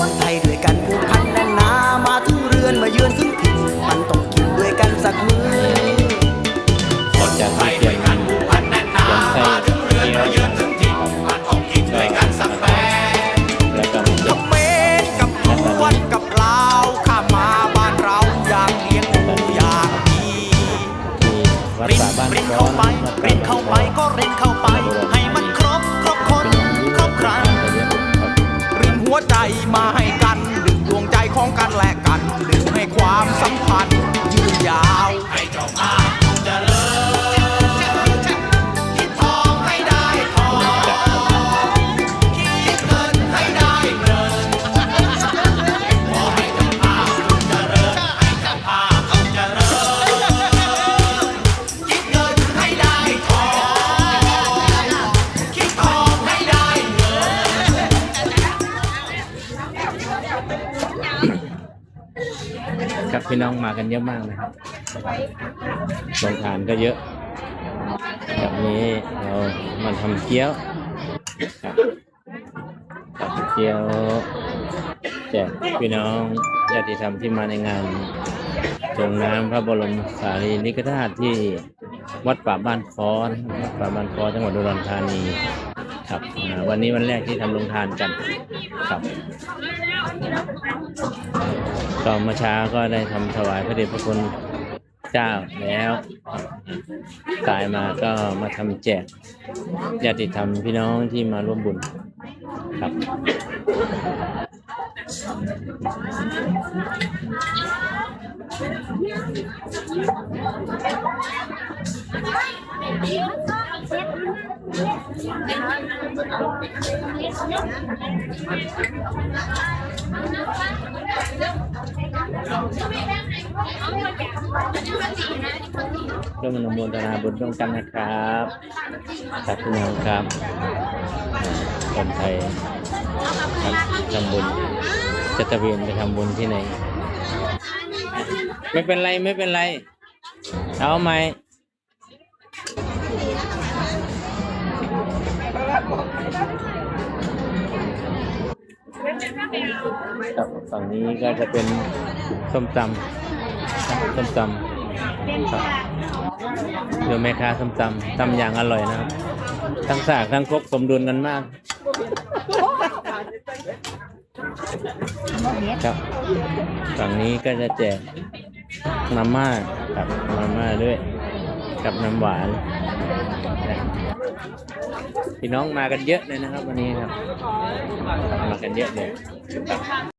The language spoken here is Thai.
คนไทยด้วยกันผูกพันแน่นหนามาถึงเรือนมาเยือนถึงถิ่นมันต้องกินด้วยกันสักมื้อคนไทยด้วยกันผูกพันแน่นหนามาถึงเรือนมาเยือนถึงถิ่นมันต้องกินด้วยกันสักแป๊แล้วก็มันจะกับเมนกับลวนกับลาวข้ามาบ้านเราอย่างเลี้ยงหมูอย่างดีรินรินเข้าไปรินเข้าไปก็รินเข้าไปให้ ครับพี่น้องมากันเยอะมากนะครับโรงทานก็เยอะแบบนี้เรามาทำเกี๊ยวครับทำเกี๊ยวแจกพี่น้องญาติธรรมที่มาในงานส่งน้ำพระบรมสารีริกธาตุที่วัดป่าบ้านคอนะครับวัดป่าบ้านคอจังหวัดอุดรธานี ครับวันนี้วันแรกที่ทำโรงทานกัน ครับ ก็เมื่อเช้าก็ได้ทำถวายพระเดชพระคุณเจ้าแล้วกายมาก็มาทำแจกญาติธรรมพี่น้องที่มาร่วมบุญครับ ร่วมอนุโมทนาบุญร่วมกันนะครับครับพี่น้องครับคนไทยทำบุญจะตะเวนไปทำบุญที่ไหน ไม่เป็นไรไม่เป็นไร เอาไหม ครับฝั่งนี้ก็จะเป็นส้มตำส้มตำครับดูแม่ค้าส้มตำตำอย่างอร่อยนะครับ ทั้งสากทั้งครกสมดุลกันมากครับฝั่งนี้ก็จะแจกมาม่ากับมาม่าด้วย กับน้ำหวานพี่น้องมากันเยอะเลยนะครับ วันนี้ครับ มากันเยอะเลย